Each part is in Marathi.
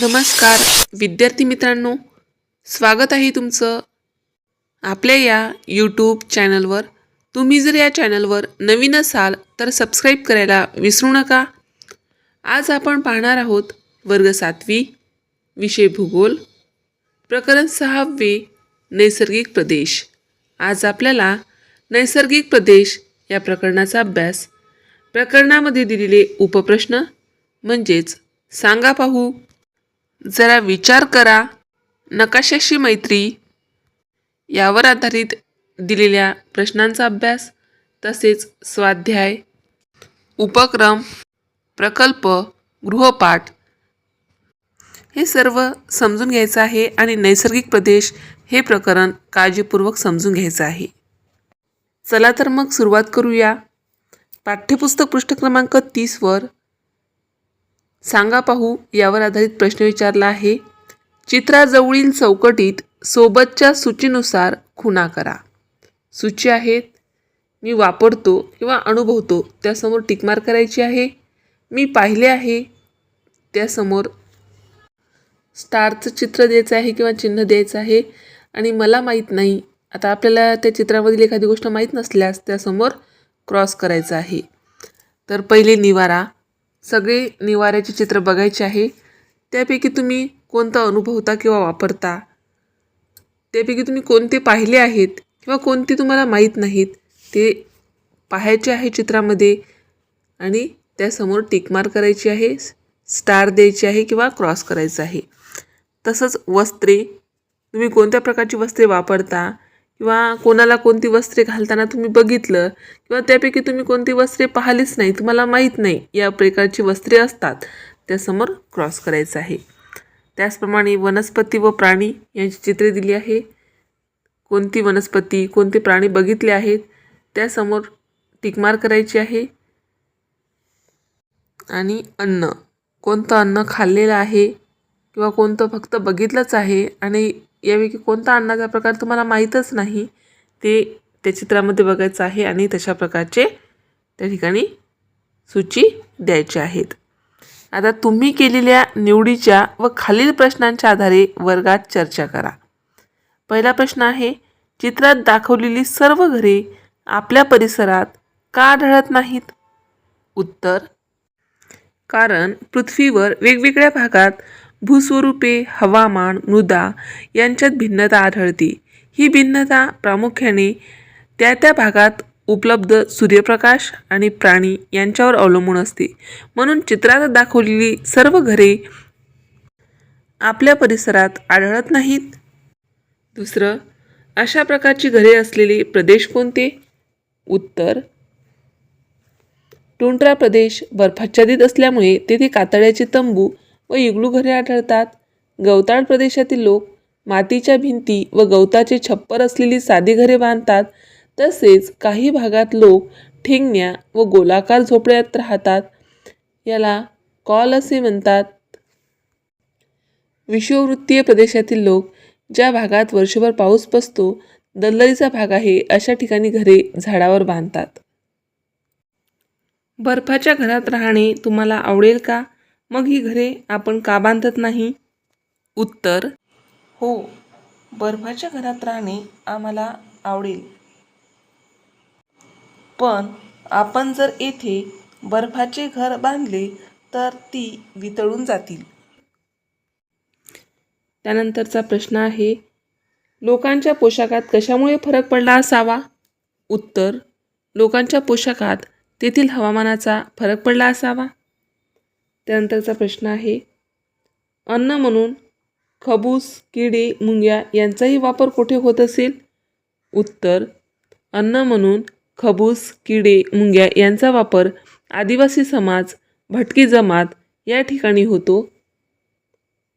नमस्कार. विद्यार्थी मित्रांनो स्वागत आहे तुमचं आपल्या या यूट्यूब चॅनलवर तुम्ही जर या चॅनलवर नवीन असाल तर सबस्क्राईब करायला विसरू नका. आज आपण पाहणार आहोत वर्ग सातवी विषय भूगोल प्रकरण सहावे नैसर्गिक प्रदेश. आज आपल्याला नैसर्गिक प्रदेश या प्रकरणाचा अभ्यास प्रकरणामध्ये दिलेले उपप्रश्न म्हणजेच सांगा पाहू. जरा विचार करा. नकाशाशी मैत्री. यावर आधारित दिलेल्या प्रश्नांचा अभ्यास तसेच स्वाध्याय उपक्रम प्रकल्प गृहपाठ. हे सर्व समजून घ्यायचं आहे आणि नैसर्गिक प्रदेश हे प्रकरण काळजीपूर्वक समजून घ्यायचं आहे. चला तर मग सुरुवात करूया. पाठ्यपुस्तक पृष्ठ क्रमांक तीसवर सांगा पाहू यावर आधारित प्रश्न विचारला आहे. चित्राजवळील चौकटीत सोबतच्या सूचीनुसार खुणा करा. सूची आहेत मी वापरतो किंवा अनुभवतो त्यासमोर टिकमार करायची आहे. मी पाहिले आहे त्यासमोर स्टारचं चित्र द्यायचं आहे किंवा चिन्ह द्यायचं आहे. आणि मला माहीत नाही आता आपल्याला त्या चित्रामधील एखादी गोष्ट माहीत नसल्यास त्यासमोर क्रॉस करायचं आहे. तर पहिले निवारा सगळे निवाऱ्याचे चित्र बघायचे आहे. त्यापैकी तुम्ही कोणता अनुभवता किंवा वापरता? त्यापैकी तुम्ही कोणते पाहिले आहेत किंवा कोणते तुम्हाला माहीत नाहीत? ते पाहायचे आहे चित्रामध्ये आणि त्यासमोर टिकमार करायची आहे स्टार द्यायची आहे किंवा क्रॉस करायचं आहे. तसंच वस्त्रे तुम्ही कोणत्या प्रकारची वस्त्रे वापरता? किंवा कोणाला कोणती वस्त्रे घालताना तुम्ही बघितलं किंवा त्यापैकी तुम्ही कोणती वस्त्रे पाहिलीच नाही तुम्हाला माहीत नाही या प्रकारची वस्त्रे असतात. त्यासमोर क्रॉस करायचं आहे. त्याचप्रमाणे वनस्पती व प्राणी यांची चित्रे दिली आहे. कोणती वनस्पती कोणते प्राणी बघितले आहेत त्यासमोर टिकमार करायची आहे. आणि अन्न कोणतं अन्न खाल्लेलं आहे किंवा कोणतं फक्त बघितलंच आहे आणि यापैकी कोणता अन्नाचा प्रकार तुम्हाला माहीतच नाही ते त्या चित्रामध्ये बघायचं आहे आणि तशा प्रकारचे त्या ठिकाणी सूची द्यायची आहेत. आता तुम्ही केलेल्या निवडीच्या व खालील प्रश्नांच्या आधारे वर्गात चर्चा करा. पहिला प्रश्न आहे चित्रात दाखवलेली सर्व घरे आपल्या परिसरात का आढळत नाहीत? उत्तर कारण पृथ्वीवर वेगवेगळ्या भागात भूस्वरूपे हवामान मृदा यांच्यात भिन्नता आढळते. ही भिन्नता प्रामुख्याने त्या त्या भागात उपलब्ध सूर्यप्रकाश आणि प्राणी यांच्यावर अवलंबून असते. म्हणून चित्रात दाखवलेली सर्व घरे आपल्या परिसरात आढळत नाहीत. दुसरं अशा प्रकारची घरे असलेले प्रदेश कोणते? उत्तर टुंड्रा प्रदेश बर्फाच्छादित असल्यामुळे तेथे कातड्याचे तंबू व इग्लू घरे आढळतात. गवताळ प्रदेशातील लोक मातीच्या भिंती व गवताचे छप्पर असलेली साधी घरे बांधतात. तसेच काही भागात लोक ठेंगण्या व गोलाकार झोपड्यात राहतात. याला कॉल असे म्हणतात. विषुववृत्तीय प्रदेशातील लोक ज्या भागात वर्षभर पाऊस बसतो दलदलीचा भाग आहे अशा ठिकाणी घरे झाडावर बांधतात. बर्फाच्या घरात राहणे तुम्हाला आवडेल का? मग ही घरे आपण का बांधत नाही? उत्तर हो बर्फाच्या घरात राहणे आम्हाला आवडेल. पण आपण जर येथे बर्फाचे घर बांधले तर ती वितळून जातील. त्यानंतरचा प्रश्न आहे लोकांच्या पोशाखात कशामुळे फरक पडला असावा? उत्तर लोकांच्या पोशाखात तेथील हवामानाचा फरक पडला असावा? त्यानंतरचा प्रश्न आहे अन्न म्हणून खबूस किडे मुंग्या यांचाही वापर कुठे होत असेल? उत्तर अन्न म्हणून खबूस किडे मुंग्या यांचा वापर आदिवासी समाज भटकी जमात या ठिकाणी होतो.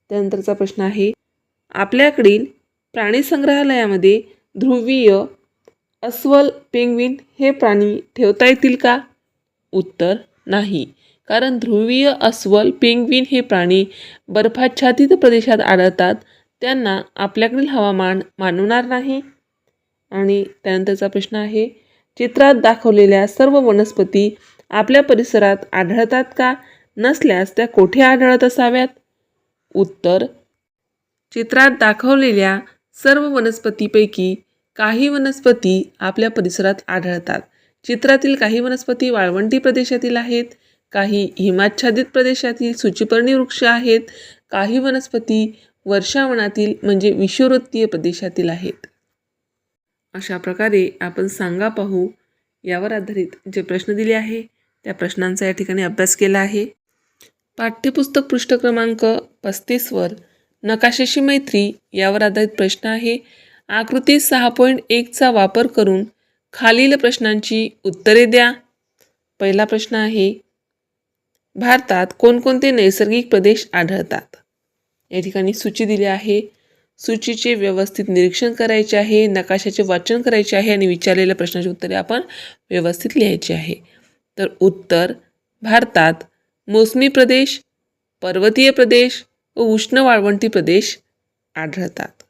त्यानंतरचा प्रश्न आहे आपल्याकडील प्राणी संग्रहालयामध्ये ध्रुवीय अस्वल पेंग्विन हे प्राणी ठेवता येतील का? उत्तर नाही. कारण ध्रुवीय अस्वल पेंग्विन हे प्राणी बर्फाच्छादित प्रदेशात आढळतात. त्यांना आपल्याकडील हवामान मानवणार नाही. आणि त्यानंतरचा प्रश्न आहे चित्रात दाखवलेल्या सर्व वनस्पती आपल्या परिसरात आढळतात का? नसल्यास त्या कोठे आढळत असाव्यात? उत्तर चित्रात दाखवलेल्या सर्व वनस्पतीपैकी काही वनस्पती आपल्या परिसरात आढळतात. चित्रातील काही वनस्पती वाळवंटी प्रदेशातील आहेत. काही हिमाच्छादित प्रदेशातील सूचिपर्णी वृक्ष आहेत काही वनस्पती वर्षावनातील म्हणजे विषुववृत्तीय प्रदेशातील आहेत. अशा प्रकारे आपण सांगा पाहू यावर आधारित जे प्रश्न दिले आहे त्या प्रश्नांचा या ठिकाणी अभ्यास केला आहे. पाठ्यपुस्तक पृष्ठ क्रमांक पस्तीसवर नकाशाशी मैत्री यावर आधारित प्रश्न आहे. आकृती सहा पॉईंट एकचा वापर करून खालील प्रश्नांची उत्तरे द्या. पहिला प्रश्न आहे भारतात कोणकोणते नैसर्गिक प्रदेश आढळतात? या ठिकाणी सूची दिली आहे. सूचीचे व्यवस्थित निरीक्षण करायचे आहे नकाशाचे वाचन करायचे आहे आणि विचारलेल्या प्रश्नाची उत्तरे आपण व्यवस्थित लिहायची आहे. तर उत्तर भारतात मोसमी प्रदेश पर्वतीय प्रदेश व उष्ण वाळवंटी प्रदेश आढळतात.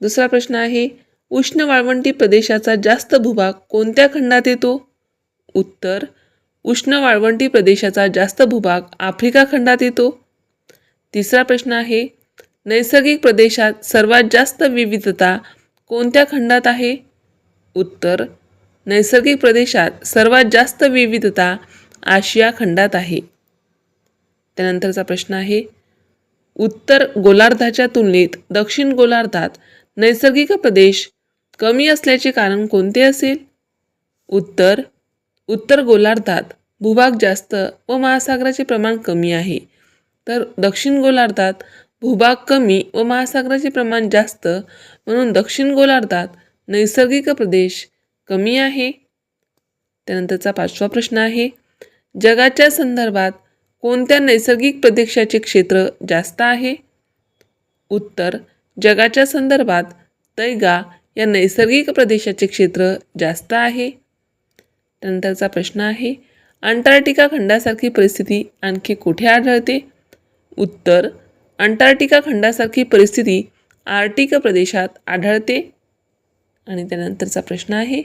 दुसरा प्रश्न आहे उष्ण वाळवंटी प्रदेशाचा जास्त भूभाग कोणत्या खंडात येतो? उत्तर उष्ण वाळवंटी प्रदेशाचा जास्त भूभाग आफ्रिका खंडात येतो. तिसरा प्रश्न आहे नैसर्गिक प्रदेशात सर्वात जास्त विविधता कोणत्या खंडात आहे? उत्तर नैसर्गिक प्रदेशात सर्वात जास्त विविधता आशिया खंडात आहे. त्यानंतरचा प्रश्न आहे उत्तर गोलार्धाच्या तुलनेत दक्षिण गोलार्धात नैसर्गिक प्रदेश कमी असल्याचे कारण कोणते असेल? उत्तर उत्तर गोलार्धात भूभाग जास्त व महासागराचे प्रमाण कमी आहे. तर दक्षिण गोलार्धात भूभाग कमी व महासागराचे प्रमाण जास्त म्हणून दक्षिण गोलार्धात नैसर्गिक प्रदेश कमी आहे. त्यानंतरचा पाचवा प्रश्न आहे जगाच्या संदर्भात कोणत्या नैसर्गिक प्रदेशाचे क्षेत्र जास्त आहे? उत्तर जगाच्या संदर्भात तैगा या नैसर्गिक प्रदेशाचे क्षेत्र जास्त आहे. त्यानंतरचा प्रश्न आहे अंटार्क्टिका खंडासारखी परिस्थिती आणखी कुठे आढळते? उत्तर अंटार्क्टिका खंडासारखी परिस्थिती आर्टिक प्रदेशात आढळते. आणि त्यानंतरचा प्रश्न आहे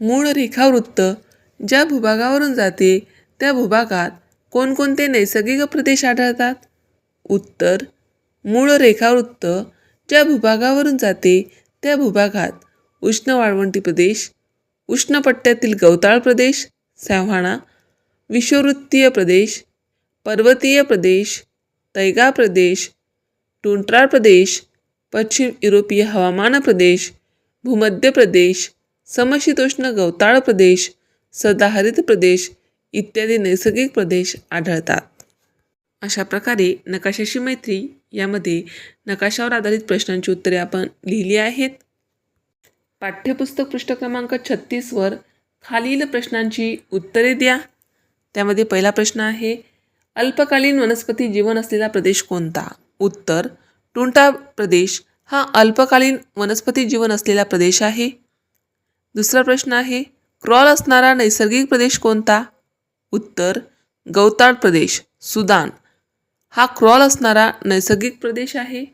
मूळ रेखावृत्त ज्या भूभागावरून जाते त्या भूभागात कोणकोणते नैसर्गिक प्रदेश आढळतात? उत्तर मूळ रेखावृत्त ज्या भूभागावरून जाते त्या भूभागात उष्ण वाळवंटी प्रदेश उष्णपट्ट्यातील गवताळ प्रदेश सॅव्हाणा विषुववृत्तीय प्रदेश पर्वतीय प्रदेश तैगा प्रदेश टुंट्राळ प्रदेश पश्चिम युरोपीय हवामान प्रदेश भूमध्य प्रदेश समशीतोष्ण गवताळ प्रदेश सदाहरित प्रदेश इत्यादी नैसर्गिक प्रदेश आढळतात. अशा प्रकारे नकाशाशी मैत्री यामध्ये नकाशावर आधारित प्रश्नांची उत्तरे आपण लिहिली आहेत. पाठ्यपुस्तक पृष्ठ क्रमांक छत्तीसवर खालील प्रश्नांची उत्तरे द्या. त्यामध्ये पहिला प्रश्न आहे अल्पकालीन वनस्पती जीवन असलेला प्रदेश कोणता? उत्तर टुंटा प्रदेश हा अल्पकालीन वनस्पती जीवन असलेला प्रदेश आहे. दुसरा प्रश्न आहे क्रॉल असणारा नैसर्गिक प्रदेश कोणता? उत्तर गवताळ प्रदेश सुदान. हा क्रॉल असणारा नैसर्गिक प्रदेश आहे.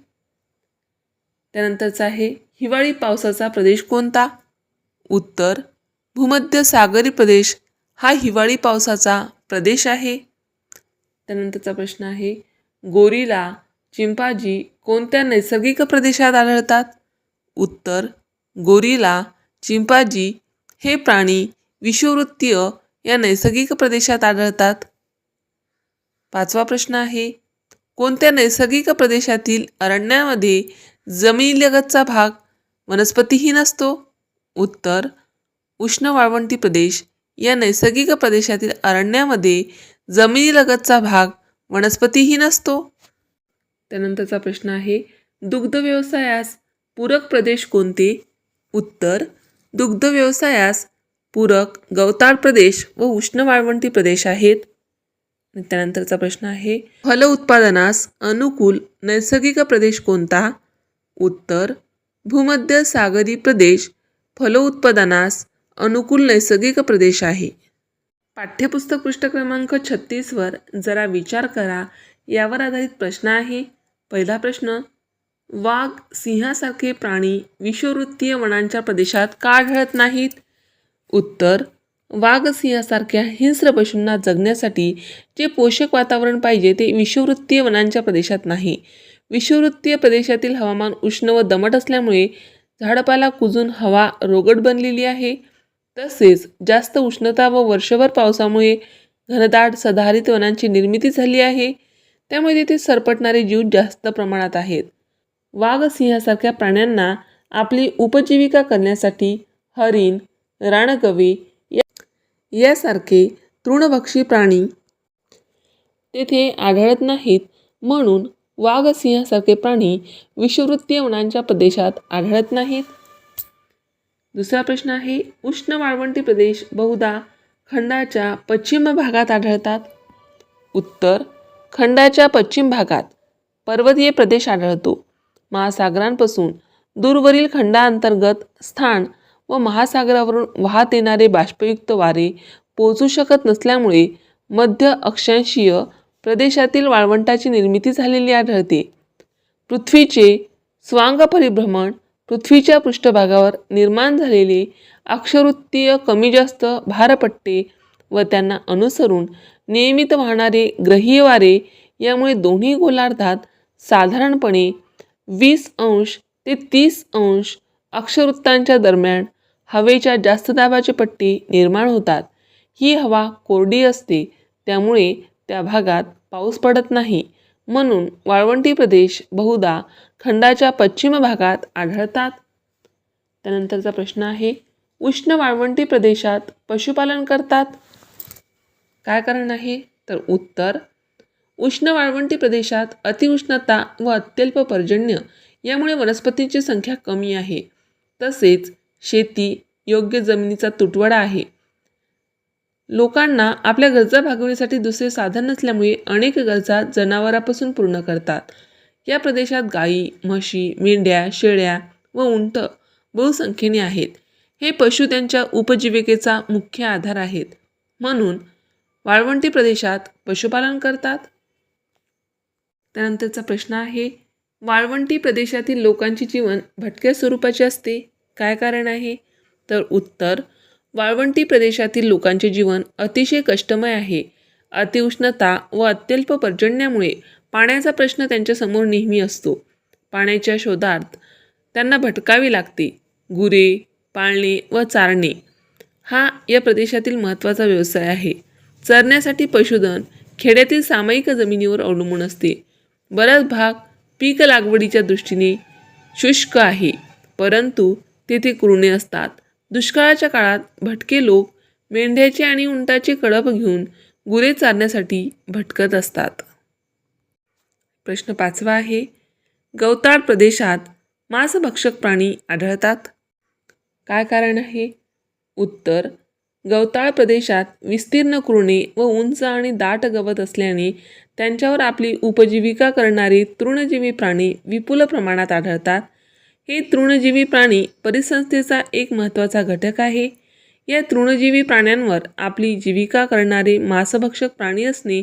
त्यानंतरचा आहे हिवाळी पावसाचा प्रदेश कोणता? उत्तर भूमध्य सागरी प्रदेश. हा हिवाळी पावसाचा प्रदेश आहे. त्यानंतरचा प्रश्न आहे गोरिला चिंपाजी कोणत्या नैसर्गिक प्रदेशात आढळतात? उत्तर गोरिला चिंपाजी हे प्राणी विषुववृत्तीय या नैसर्गिक प्रदेशात आढळतात. पाचवा प्रश्न आहे कोणत्या नैसर्गिक प्रदेशातील अरण्यामध्ये जमिनीलगतचा भाग वनस्पतीही नसतो. उत्तर उष्ण वाळवंटी प्रदेश. या नैसर्गिक प्रदेशातील अरण्यामध्ये जमिनीलगतचा भाग वनस्पतीही नसतो. त्यानंतरचा प्रश्न आहे दुग्ध व्यवसायास पूरक प्रदेश कोणते? उत्तर दुग्ध व्यवसायास पूरक गवताळ प्रदेश व उष्ण वाळवंटी प्रदेश आहेत. त्यानंतरचा प्रश्न आहे फल उत्पादनास अनुकूल नैसर्गिक प्रदेश कोणता? उत्तर भूमध्य सागरी प्रदेश फलोत्पादनास अनुकूल नैसर्गिक प्रदेश आहे. पाठ्यपुस्तक पृष्ठ क्रमांक छत्तीसवर जरा विचार करा. यावर आधारित प्रश्न आहे. पहिला प्रश्न वाघ सिंहासारखे प्राणी विषुववृत्तीय वनांच्या प्रदेशात का आढळत नाहीत? उत्तर वाघ सिंहासारख्या हिंस्र पशूंना जगण्यासाठी जे पोषक वातावरण पाहिजे ते विषुववृत्तीय वनांच्या प्रदेशात नाही. विषुववृत्तीय प्रदेशातील हवामान उष्ण व दमट असल्यामुळे झाडपाला कुजून हवा रोगट बनलेली आहे. तसेच जास्त उष्णता व वर्षभर पावसामुळे घनदाट सदाहरित वनांची निर्मिती झाली आहे. त्यामुळे तिथे सरपटणारे जीव जास्त प्रमाणात आहेत. वाघ सिंहासारख्या प्राण्यांना आपली उपजीविका करण्यासाठी हरिण रानगवे या- यासारखे तृणभक्षी प्राणी तेथे आढळत नाहीत. म्हणून वाघ सिंहासारखे प्राणी विषवृत्तीय वनांच्या प्रदेशात आढळत नाहीत. दुसरा प्रश्न आहे उष्ण वाळवंटी प्रदेश बहुधा खंडाच्या पश्चिम भागात आढळतात. उत्तर खंडाच्या पश्चिम भागात पर्वतीय प्रदेश आढळतो. महासागरांपासून दूरवरील खंडांतर्गत स्थान व महासागरावरून वाहत येणारे बाष्पयुक्त वारे पोचू शकत नसल्यामुळे मध्य अक्षांशीय प्रदेशातील वाळवंटाची निर्मिती झालेली आढळते. पृथ्वीचे स्वांग परिभ्रमण पृथ्वीच्या पृष्ठभागावर निर्माण झालेले अक्षवृत्तीय कमी जास्त भारपट्टे व त्यांना अनुसरून नियमित वाहणारे ग्रहीय वारे यामुळे दोन्ही गोलार्धात साधारणपणे वीस अंश ते तीस अंश अक्षवृत्तांच्या दरम्यान हवेच्या जास्त दाबाचे पट्टे निर्माण होतात. ही हवा कोरडी असते त्यामुळे त्या भागात पाऊस पडत नाही. म्हणून वाळवंटी प्रदेश बहुधा खंडाच्या पश्चिम भागात आढळतात. त्यानंतरचा प्रश्न आहे उष्ण वाळवंटी प्रदेशात पशुपालन करतात? काय कारण आहे? तर उत्तर उष्ण वाळवंटी प्रदेशात अतिउष्णता व अत्यल्प पर्जन्य यामुळे वनस्पतींची संख्या कमी आहे. तसेच शेती योग्य जमिनीचा तुटवडा आहे. लोकांना आपल्या गरजा भागवण्यासाठी दुसरे साधन नसल्यामुळे अनेक गरजा जनावरापासून पूर्ण करतात. या प्रदेशात गायी म्हशी मेंढ्या शेळ्या व उंट बहुसंख्येने आहेत. हे पशु त्यांच्या उपजीविकेचा मुख्य आधार आहेत. म्हणून वाळवंटी प्रदेशात पशुपालन करतात. त्यानंतरचा प्रश्न आहे वाळवंटी प्रदेशातील लोकांचे जीवन भटक्या स्वरूपाचे असते? काय कारण आहे? तर उत्तर वाळवंटी प्रदेशातील लोकांचे जीवन अतिशय कष्टमय आहे. अतिउष्णता व अत्यल्प पर्जन्यामुळे पाण्याचा प्रश्न त्यांच्यासमोर नेहमी असतो. पाण्याच्या शोधात त्यांना भटकावे लागते. गुरे पाळणे व चारणे हा या प्रदेशातील महत्त्वाचा व्यवसाय आहे. चरण्यासाठी पशुधन खेड्यातील सामायिक जमिनीवर अवलंबून असते. बराच भाग पीक लागवडीच्या दृष्टीने शुष्क आहे परंतु तेथे कुरणे असतात. दुष्काळाच्या काळात भटके लोक मेंढ्याचे आणि उंटाचे कळप घेऊन गुरे चारण्यासाठी भटकत असतात. प्रश्न पाचवा आहे गवताळ प्रदेशात मांसभक्षक प्राणी आढळतात? काय कारण आहे? उत्तर गवताळ प्रदेशात विस्तीर्ण कुरणे व उंच आणि दाट गवत असल्याने त्यांच्यावर आपली उपजीविका करणारे तृणजीवी प्राणी विपुल प्रमाणात आढळतात. हे तृणजीवी प्राणी परिसंस्थेचा एक महत्त्वाचा घटक आहे. या तृणजीवी प्राण्यांवर आपली जीविका करणारे मांसभक्षक प्राणी असणे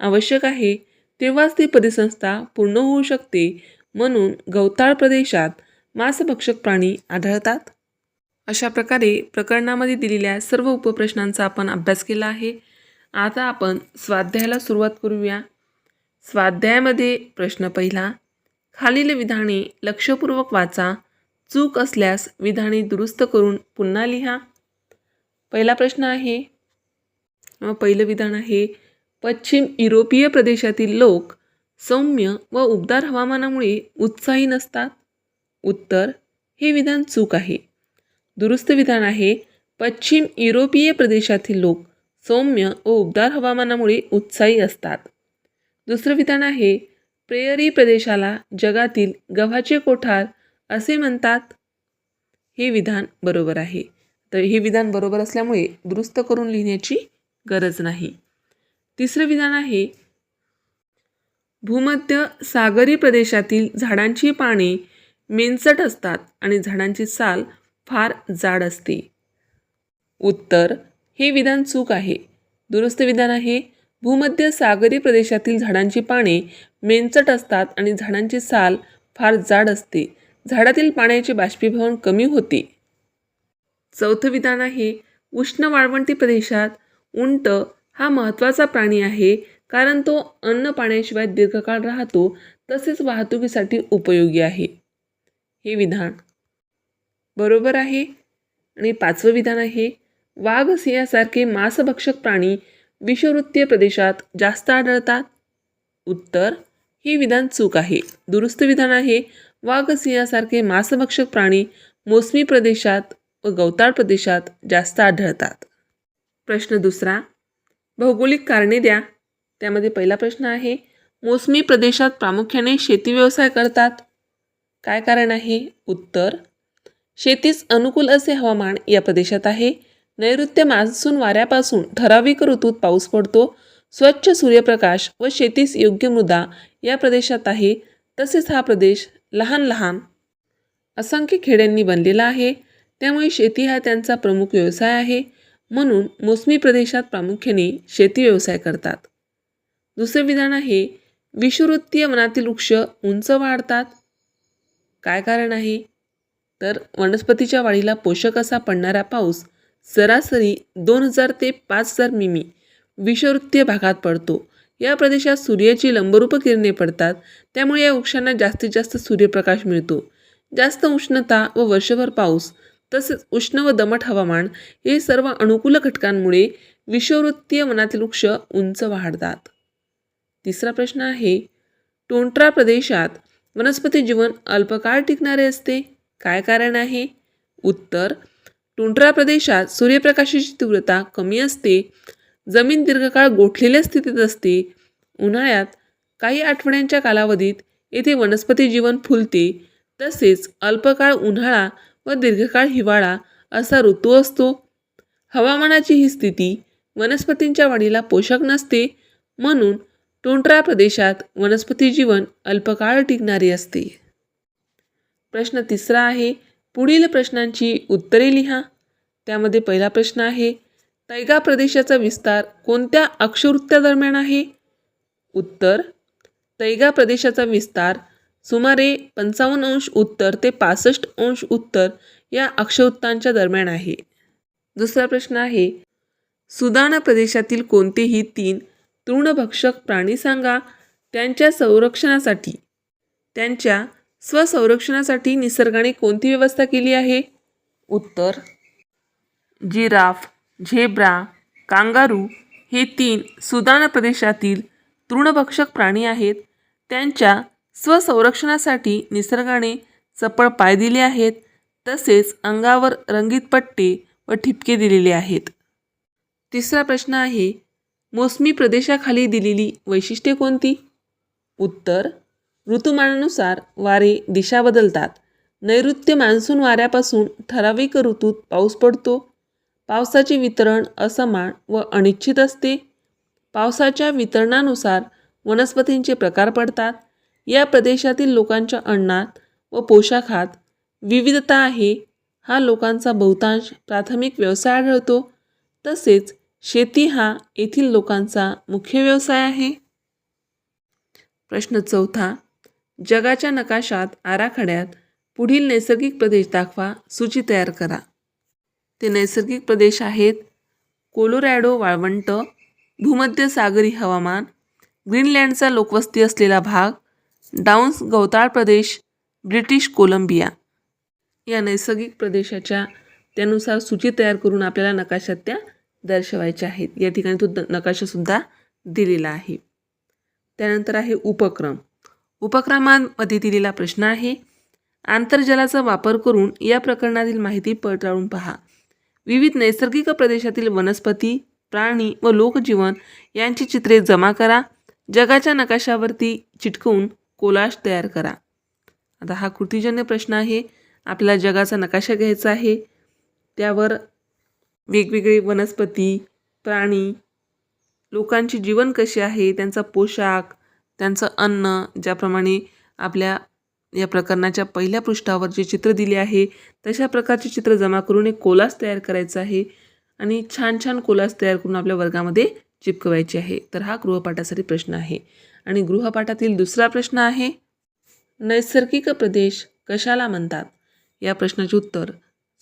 आवश्यक आहे. तेव्हाच ती परिसंस्था पूर्ण होऊ शकते म्हणून गवताळ प्रदेशात मांसभक्षक प्राणी आढळतात. अशा प्रकारे प्रकरणामध्ये दिलेल्या सर्व उपप्रश्नांचा आपण अभ्यास केला आहे. आता आपण स्वाध्यायाला सुरुवात करूया. स्वाध्यायामध्ये प्रश्न पहिला खालील विधाने लक्षपूर्वक वाचा. चूक असल्यास विधाने दुरुस्त करून पुन्हा लिहा. पहिला प्रश्न आहे पहिलं विधान आहे पश्चिम युरोपीय प्रदेशातील लोक सौम्य व उबदार हवामानामुळे उत्साही नसतात. उत्तर हे विधान चूक आहे. दुरुस्त विधान आहे पश्चिम युरोपीय प्रदेशातील लोक सौम्य व उबदार हवामानामुळे उत्साही असतात. दुसरं विधान आहे प्रेयरी प्रदेशाला जगातील गव्हाचे कोठार असे म्हणतात. हे विधान बरोबर आहे. तर हे विधान बरोबर असल्यामुळे दुरुस्त करून लिहिण्याची गरज नाही. तिसरं विधान आहे भूमध्य सागरी प्रदेशातील झाडांची पाने मेनसट असतात आणि झाडांची साल फार जाड असते. उत्तर हे विधान चूक आहे. दुरुस्त विधान आहे भूमध्य सागरी प्रदेशातील झाडांची पाने मेनचट असतात आणि झाडांची साल फार जाड असते. झाडातील पाण्याचे बाष्पीभवन कमी होते. चौथं विधान आहे उष्ण वाळवंटी प्रदेशात उंट हा महत्त्वाचा प्राणी आहे कारण तो अन्न पाण्याशिवाय दीर्घकाळ राहतो तसेच वाहतुकीसाठी उपयोगी आहे. हे विधान बरोबर आहे. आणि पाचवं विधान आहे वाघ सिंहासारखे मांसभक्षक प्राणी विषुववृत्तीय प्रदेशात जास्त आढळतात? उत्तर हे विधान चूक आहे. दुरुस्त विधान आहे. वाघसिंहासारखे मांसभक्षक प्राणी मोसमी प्रदेशात व गवताळ प्रदेशात जास्त आढळतात. प्रश्न दुसरा भौगोलिक कारणे द्या. त्यामध्ये पहिला प्रश्न आहे मोसमी प्रदेशात प्रामुख्याने शेती व्यवसाय करतात? काय कारण आहे? उत्तर शेतीस अनुकूल असे हवामान या प्रदेशात आहे. नैऋत्य मान्सून वाऱ्यापासून ठराविक ऋतूत पाऊस पडतो. स्वच्छ सूर्यप्रकाश व शेतीस योग्य मृदा या प्रदेशात आहे. तसेच हा प्रदेश लहान लहान असंख्य खेड्यांनी बनलेला आहे. त्यामुळे शेती हा त्यांचा प्रमुख व्यवसाय आहे. म्हणून मोसमी प्रदेशात प्रामुख्याने शेती व्यवसाय करतात. दुसरे विधान आहे विषुववृत्तीय वनातील वृक्ष उंच वाढतात. काय कारण आहे? तर वनस्पतीच्या वाढीला पोषक असा पडणारा पाऊस सरासरी दोन हजार ते पाच हजार मिमी विषवृत्तीय भागात पडतो. या प्रदेशात सूर्याची लंबरूप किरणे पडतात. त्यामुळे या वृक्षांना जास्तीत जास्त सूर्यप्रकाश मिळतो. जास्त उष्णता व वर्षभर पाऊस तसेच उष्ण व दमट हवामान हे सर्व अनुकूल घटकांमुळे विषववृत्तीय वनातील वृक्ष उंच वाढतात. तिसरा प्रश्न आहे टोंट्रा प्रदेशात वनस्पती जीवन अल्पकाळ टिकणारे असते? काय कारण आहे? उत्तर टुंड्रा प्रदेशात सूर्यप्रकाशाची तीव्रता कमी असते जमीन दीर्घकाळ गोठलेल्या स्थितीत असते उन्हाळ्यात काही आठवड्यांच्या कालावधीत येथे वनस्पती जीवन फुलते तसेच अल्पकाळ उन्हाळा व दीर्घकाळ हिवाळा असा ऋतू असतो. हवामानाची ही स्थिती वनस्पतींच्या वाढीला पोषक नसते म्हणून टोंट्रा प्रदेशात वनस्पती जीवन अल्पकाळ टिकणारे असते. प्रश्न तिसरा आहे पुढील प्रश्नांची उत्तरे लिहा. त्यामध्ये पहिला प्रश्न आहे तैगा प्रदेशाचा विस्तार कोणत्या अक्षवृत्तादरम्यान आहे? उत्तर तैगा प्रदेशाचा विस्तार सुमारे पंचावन्न अंश उत्तर ते पासष्ट अंश उत्तर या अक्षवृत्तांच्या दरम्यान आहे. दुसरा प्रश्न आहे सुदान प्रदेशातील कोणतेही तीन तृणभक्षक प्राणी सांगा त्यांच्या संरक्षणासाठी त्यांच्या स्वसंरक्षणासाठी निसर्गाने कोणती व्यवस्था केली आहे? उत्तर जिराफ झेब्रा कांगारू हे तीन सुदान प्रदेशातील तृणभक्षक प्राणी आहेत. त्यांच्या स्वसंरक्षणासाठी निसर्गाने चपळ पाय दिले आहेत. तसेच अंगावर रंगीत पट्टे व ठिपके दिलेले आहेत. तिसरा प्रश्न आहे मोसमी प्रदेशाखाली दिलेली वैशिष्ट्ये कोणती? उत्तर ऋतुमानानुसार वारे दिशा बदलतात. नैऋत्य मान्सून वाऱ्यापासून ठराविक ऋतूत पाऊस पडतो. पावसाचे वितरण असमान व अनिश्चित असते. पावसाच्या वितरणानुसार वनस्पतींचे प्रकार पडतात. या प्रदेशातील लोकांच्या अन्नात व पोशाखात विविधता आहे. हा लोकांचा बहुतांश प्राथमिक व्यवसाय आढळतो. तसेच शेती हा येथील लोकांचा मुख्य व्यवसाय आहे. प्रश्न चौथा जगाच्या नकाशात आराखड्यात पुढील नैसर्गिक प्रदेश दाखवा सूची तयार करा. ते नैसर्गिक प्रदेश आहेत कोलोरॅडो वाळवंट भूमध्य सागरी हवामान ग्रीनलँडचा लोकवस्ती असलेला भाग डाऊन्स गवताळ प्रदेश ब्रिटिश कोलंबिया. या नैसर्गिक प्रदेशाच्या त्यानुसार सूची तयार करून आपल्याला नकाशात त्या दर्शवायच्या आहेत. या ठिकाणी तो द नकाशासुद्धा दिलेला आहे. त्यानंतर आहे उपक्रम. उपक्रमांमध्ये दिलेला प्रश्न आहे. आंतरजलाचा वापर करून या प्रकरणातील माहिती पडताळून पहा. विविध नैसर्गिक प्रदेशातील वनस्पती प्राणी व लोकजीवन यांची चित्रे जमा करा. जगाच्या नकाशावरती चिटकवून कोलाश तयार करा. आता हा कृतीजन्य प्रश्न आहे. आपल्याला जगाचा नकाशा घ्यायचा आहे. त्यावर वेगवेगळे वनस्पती प्राणी लोकांची जीवन कशी आहे त्यांचा पोशाख त्यांचं अन्न ज्याप्रमाणे आपल्या या प्रकरणाच्या पहिल्या पृष्ठावर जे चित्र दिले आहे तशा प्रकारचे चित्र जमा करून एक कोलास तयार करायचा आहे आणि छान छान कोलास तयार करून आपल्या वर्गामध्ये चिपकवायचे आहे. तर हा गृहपाठासाठी प्रश्न आहे. आणि गृहपाठातील दुसरा प्रश्न आहे नैसर्गिक प्रदेश कशाला म्हणतात? या प्रश्नाचे उत्तर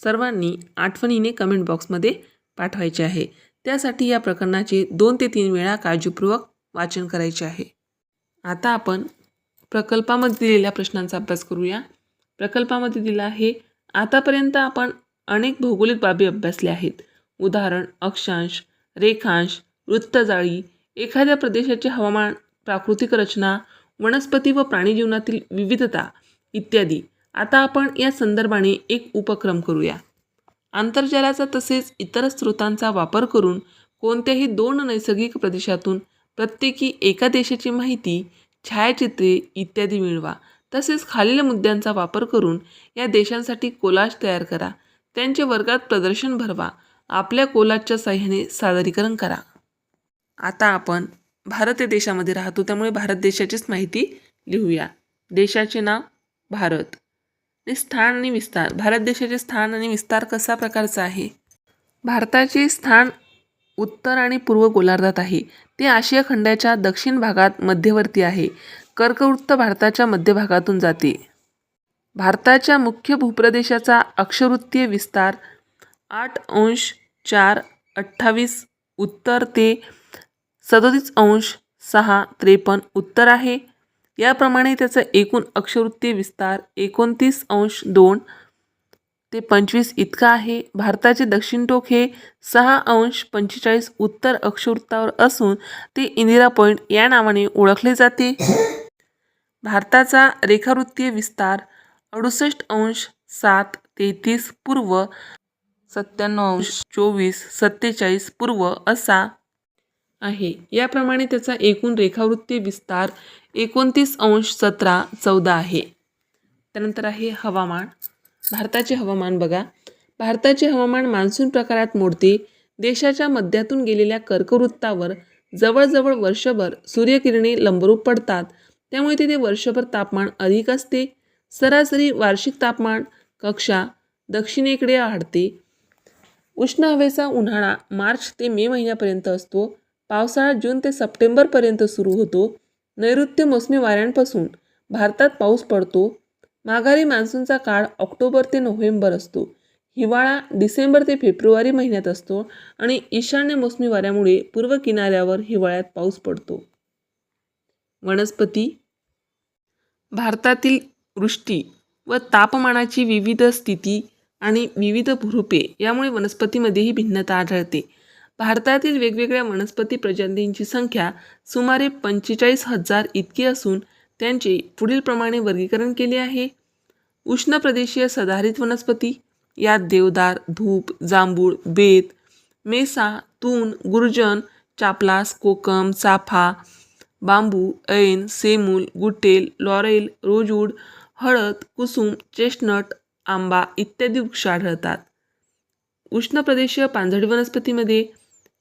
सर्वांनी आठवणीने कमेंट बॉक्समध्ये पाठवायचे आहे. त्यासाठी या प्रकरणाचे दोन ते तीन वेळा काळजीपूर्वक वाचन करायचे आहे. आता आपण प्रकल्पामध्ये दिलेल्या प्रश्नांचा अभ्यास करूया. प्रकल्पामध्ये दिला आहे आतापर्यंत आपण अनेक भौगोलिक बाबी अभ्यासल्या आहेत. उदाहरण अक्षांश रेखांश वृत्तजाळी एखाद्या प्रदेशाचे हवामान प्राकृतिक रचना वनस्पती व प्राणी जीवनातील विविधता इत्यादी. आता आपण या संदर्भाने एक उपक्रम करूया. आंतरजालाचा तसेच इतर स्रोतांचा वापर करून कोणत्याही दोन नैसर्गिक प्रदेशातून प्रत्येकी एका देशाची माहिती छायाचित्रे इत्यादी मिळवा. तसेच खालील मुद्द्यांचा वापर करून या देशांसाठी कोलाज तयार करा. त्यांचे वर्गात प्रदर्शन भरवा. आपल्या कोलाजच्या साह्याने सादरीकरण करा. आता आपण भारत या देशामध्ये राहतो त्यामुळे भारत देशाचीच माहिती लिहूया. देशाचे नाव भारत. आणि स्थान आणि विस्तार. भारत देशाचे स्थान आणि विस्तार कसा प्रकारचा आहे? भारताचे स्थान उत्तर आणि पूर्व गोलार्धात आहे. ते आशिया खंडाच्या दक्षिण भागात मध्यवर्ती आहे. कर्कवृत्त भारताच्या मध्य भागातून जाते. भारताच्या मुख्य भूप्रदेशाचा अक्षवृत्तीय विस्तार आठ अंश चार अठ्ठावीस उत्तर ते सदोतीस अंश सहा त्रेपन्न उत्तर आहे. याप्रमाणे त्याचा एकूण अक्षवृत्तीय विस्तार एकोणतीस अंश दोन ते पंचवीस इतकं आहे. भारताचे दक्षिण टोक हे सहा अंश पंचेचाळीस उत्तर अक्षवृत्तावर असून ते इंदिरा पॉईंट या नावाने ओळखले जाते. भारताचा रेखावृत्तीय विस्तार अडुसष्ट अंश सात तेहतीस पूर्व सत्त्याण्णव अंश चोवीस सत्तेचाळीस पूर्व असा आहे. याप्रमाणे त्याचा एकूण रेखावृत्तीय विस्तार एकोणतीस अंश सतरा चौदा आहे. त्यानंतर आहे हवामान. भारताचे हवामान बघा. भारताचे हवामान मान्सून प्रकारात मोडते. देशाच्या मध्यातून गेलेल्या कर्कवृत्तावर जवळजवळ वर्षभर सूर्यकिरणे लंबरूप पडतात. त्यामुळे तिथे वर्षभर तापमान अधिक असते. सरासरी वार्षिक तापमान कक्षा दक्षिणेकडे आढते उष्ण हवेचा उन्हाळा मार्च ते मे महिन्यापर्यंत असतो. पावसाळा जून ते सप्टेंबरपर्यंत सुरू होतो. नैऋत्य मोसमी वाऱ्यांपासून भारतात पाऊस पडतो. माघारी मान्सूनचा काळ ऑक्टोबर ते नोव्हेंबर असतो. हिवाळा डिसेंबर ते फेब्रुवारी महिन्यात असतो आणि ईशान्य मोसमी वाऱ्यामुळे पूर्व किनाऱ्यावर हिवाळ्यात पाऊस पडतो. वनस्पती भारतातील वृष्टी व तापमानाची विविध स्थिती आणि विविध भूरूपे यामुळे वनस्पतीमध्येही भिन्नता आढळते. भारतातील वेगवेगळ्या वनस्पती प्रजातींची संख्या सुमारे पंचेचाळीस हजार इतकी असून त्यांचे पुढीलप्रमाणे वर्गीकरण केले आहे. उष्ण प्रदेशीय सदाहरित वनस्पती यात देवदार धूप जांभूळ बेत मेसा तून गुर्जन चापलास कोकम चाफा बांबू ऐन सेमूल गुटेल लॉरेल रोजूड हळद कुसुम चेस्टनट आंबा इत्यादी वृक्ष आढळतात. उष्ण प्रदेशीय पानझडी वनस्पतीमध्ये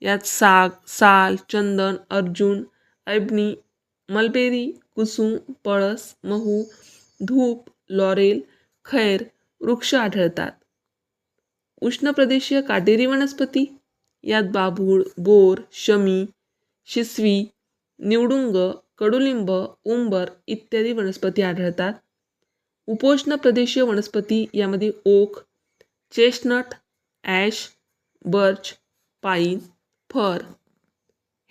यात साग साल चंदन अर्जुन ऐबणी मलबेरी कुसुम पळस महू धूप लॉरेल खैर वृक्ष आढळतात. उष्ण प्रदेशीय काटेरी वनस्पती यात बाभूळ बोर शमी शिसवी निवडुंग कडुलिंब उंबर इत्यादी वनस्पती आढळतात. उपोष्ण प्रदेशीय वनस्पती यामध्ये oak chestnut ash birch pine fir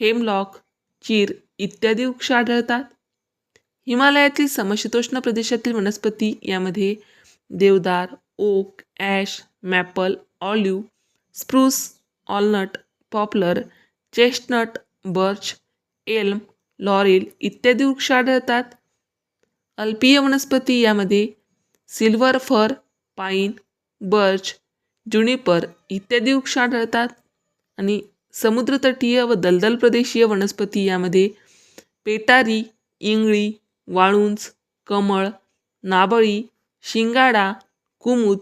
hemlock चीर इत्यादी वृक्ष आढळतात. हिमालयातील समशीतोष्ण प्रदेशातील वनस्पती यामध्ये देवदार oak ash maple olive spruce walnut poplar chestnut birch elm laurel इत्यादी वृक्ष आढळतात. अल्पीय वनस्पती यामध्ये silver fir pine birch juniper इत्यादी वृक्ष आढळतात. आणि समुद्रतटीय व दलदल प्रदेशीय वनस्पती यामध्ये पेटारी इंगळी वाळुंज कमळ नाबळी शिंगाडा कुमुद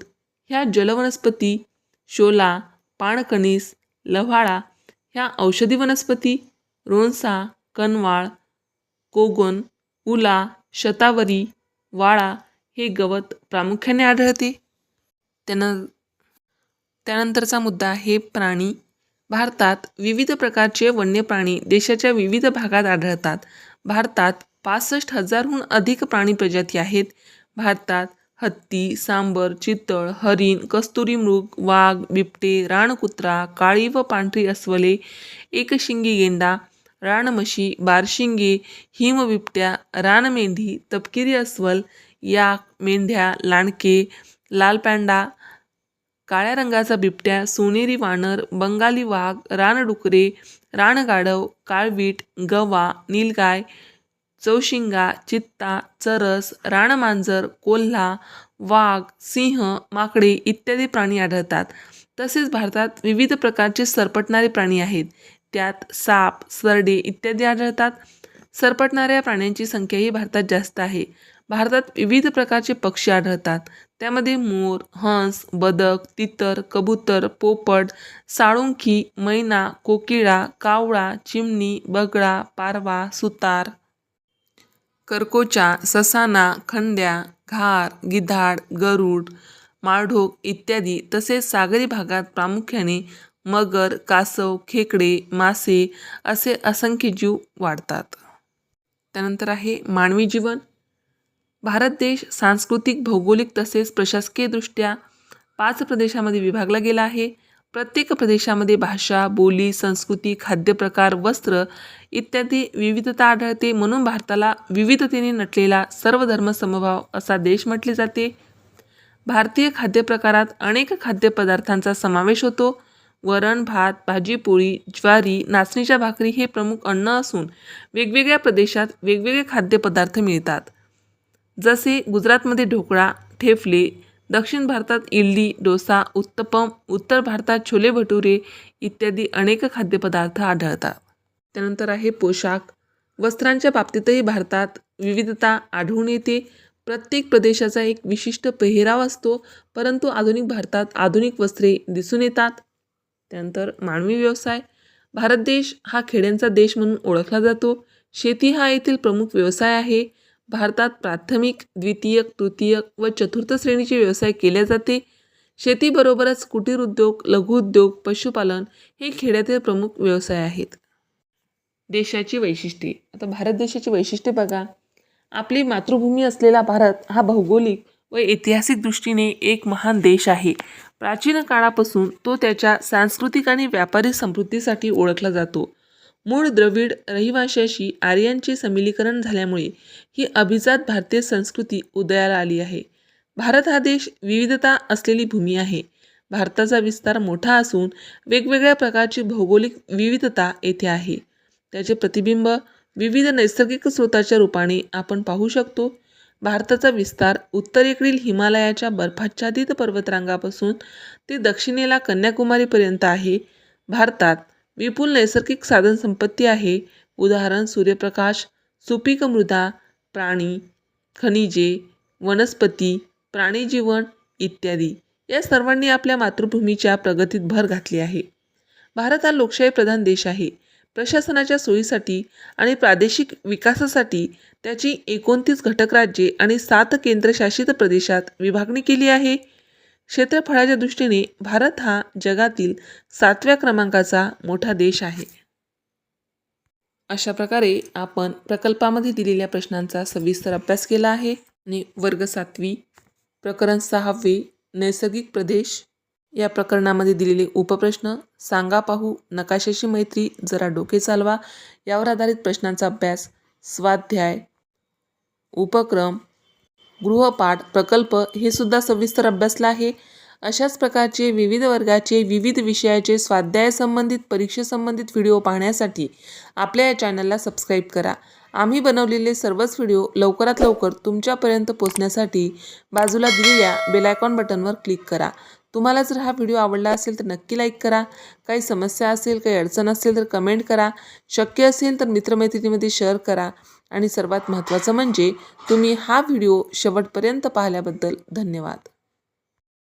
ह्या जलवनस्पती शोला पाणकणीस लव्हाळा ह्या औषधी वनस्पती रोणसा कनवाळ कोगन उला शतावरी वाळा हे गवत प्रामुख्याने आढळते. त्यानं त्यानंतरचा मुद्दा हे प्राणी. भारतात विविध प्रकारचे वन्य प्राणी देशाच्या विविध भागात आढळतात. भारतात पासष्ट हजारहून अधिक प्राणी प्रजाती आहेत. भारतात हत्ती सांबर चितळ हरिण कस्तुरी मृग वाघ बिबटे रानकुत्रा काळी व पांढरी अस्वले एकशिंगी गेंडा रानमशी बारशिंगे हिमबिबट्या रानमेंढी तपकिरी अस्वल याक मेंढ्या लांडके लाल काळ्या रंगाचा बिबट्या सोनेरी वानर बंगाली वाघ रानडुकरे रानगाढव काळवीट गवा नीलगाय चौशिंगा चित्ता चरस रानमांजर कोल्हा वाघ सिंह माकडे इत्यादी प्राणी आढळतात. तसेच भारतात विविध प्रकारचे सरपटणारे प्राणी आहेत. त्यात साप सरडे इत्यादी आढळतात. सरपटणाऱ्या प्राण्यांची संख्याही भारतात जास्त आहे. भारतात विविध प्रकारचे पक्षी आढळतात. त्यामध्ये मोर हंस बदक तितर कबूतर पोपट साळुंखी मैना कोकिळा कावळा चिमणी बगळा पारवा सुतार करकोचा ससाना खंड्या घार गिधाड गरुड माळढोक इत्यादी. तसेच सागरी भागात प्रामुख्याने मगर कासव खेकडे मासे असे असंख्य जीव वाढतात. त्यानंतर आहे मानवी जीवन. भारत देश सांस्कृतिक भौगोलिक तसेच प्रशासकीयदृष्ट्या पाच प्रदेशामध्ये विभागला गेला आहे. प्रत्येक प्रदेशामध्ये भाषा बोली संस्कृती खाद्यप्रकार वस्त्र इत्यादी विविधता आढळते म्हणून भारताला विविधतेने नटलेला सर्व धर्म समभाव असा देश म्हटले जाते. भारतीय खाद्यप्रकारात अनेक खाद्यपदार्थांचा समावेश होतो. वरण भात भाजी पोळी ज्वारी नाचणीच्या भाकरी हे प्रमुख अन्न असून वेगवेगळ्या प्रदेशात वेगवेगळे खाद्यपदार्थ मिळतात. जसे गुजरातमध्ये ढोकळा ठेफले दक्षिण भारतात इडली डोसा उत्तपम उत्तर भारतात छोले भटुरे इत्यादी अनेक खाद्यपदार्थ आढळतात. त्यानंतर आहे पोशाख. वस्त्रांच्या बाबतीतही भारतात विविधता आढळून येते. प्रत्येक प्रदेशाचा एक विशिष्ट पेहराव असतो परंतु आधुनिक भारतात आधुनिक वस्त्रे दिसून येतात. त्यानंतर मानवी व्यवसाय. भारत देश हा खेड्यांचा देश म्हणून ओळखला जातो. शेती हा येथील प्रमुख व्यवसाय आहे. भारतात प्राथमिक द्वितीयक तृतीयक व चतुर्थ श्रेणीचे व्यवसाय केले जाते. शेतीबरोबरच कुटीर उद्योग लघुउद्योग पशुपालन हे खेड्यातील प्रमुख व्यवसाय आहेत. देशाची वैशिष्ट्ये. आता भारत देशाची वैशिष्ट्ये बघा. आपली मातृभूमी असलेला भारत हा भौगोलिक व ऐतिहासिक दृष्टीने एक महान देश आहे. प्राचीन काळापासून तो त्याच्या सांस्कृतिक आणि व्यापारी समृद्धीसाठी ओळखला जातो. मूळ द्रविड रहिवाशाशी आर्यांचे समिलीकरण झाल्यामुळे ही अभिजात भारतीय संस्कृती उदयाला आली आहे. भारत हा देश विविधता असलेली भूमी आहे. भारताचा विस्तार मोठा असून वेगवेगळ्या प्रकारची भौगोलिक विविधता येथे आहे. त्याचे प्रतिबिंब विविध नैसर्गिक स्रोताच्या रूपाने आपण पाहू शकतो. भारताचा विस्तार उत्तरेकडील हिमालयाच्या बर्फाच्छादित पर्वतरांगापासून ते दक्षिणेला कन्याकुमारीपर्यंत आहे. भारतात विपुल नैसर्गिक साधनसंपत्ती आहे. उदाहरण सूर्यप्रकाश सुपीक मृदा प्राणी खनिजे वनस्पती प्राणीजीवन इत्यादी. या सर्वांनी आपल्या मातृभूमीच्या प्रगतीत भर घातली आहे. भारत हा लोकशाही प्रधान देश आहे. प्रशासनाच्या सोयीसाठी आणि प्रादेशिक विकासासाठी त्याची एकोणतीस घटक राज्ये आणि सात केंद्रशासित प्रदेशात विभागणी केली आहे. क्षेत्रफळाच्या दृष्टीने भारत हा जगातील सातव्या क्रमांकाचा मोठा देश आहे. अशा प्रकारे आपण प्रकल्पामध्ये दिलेल्या प्रश्नांचा सविस्तर अभ्यास केला आहे. आणि वर्ग सातवी प्रकरण सहावे नैसर्गिक प्रदेश या प्रकरणामध्ये दिलेले उपप्रश्न सांगा पाहू नकाशाशी मैत्री जरा डोके चालवा यावर आधारित प्रश्नांचा अभ्यास स्वाध्याय उपक्रम गृहपाठ प्रकल्प हे सुद्धा सविस्तर अभ्यासला आहे. अशाच प्रकारचे विविध वर्गाचे विविध विषयाचे स्वाध्याय संबंधित परीक्षेसंबंधित व्हिडिओ पाहण्यासाठी आपल्या या चॅनलला सबस्क्राईब करा. आम्ही बनवलेले सर्वच व्हिडिओ लवकरात लवकर तुमच्यापर्यंत पोचण्यासाठी बाजूला दिलेल्या बेलायकॉन बटनवर क्लिक करा. तुम्हाला जर हा व्हिडिओ आवडला असेल तर नक्की लाईक करा. काही समस्या असेल काही अडचण असेल तर कमेंट करा. शक्य असेल तर मित्रमैत्रिणीमध्ये शेअर करा. आणि सर्वात महत्त्वाचं म्हणजे तुम्ही हा व्हिडिओ शेवटपर्यंत पाहिल्याबद्दल धन्यवाद.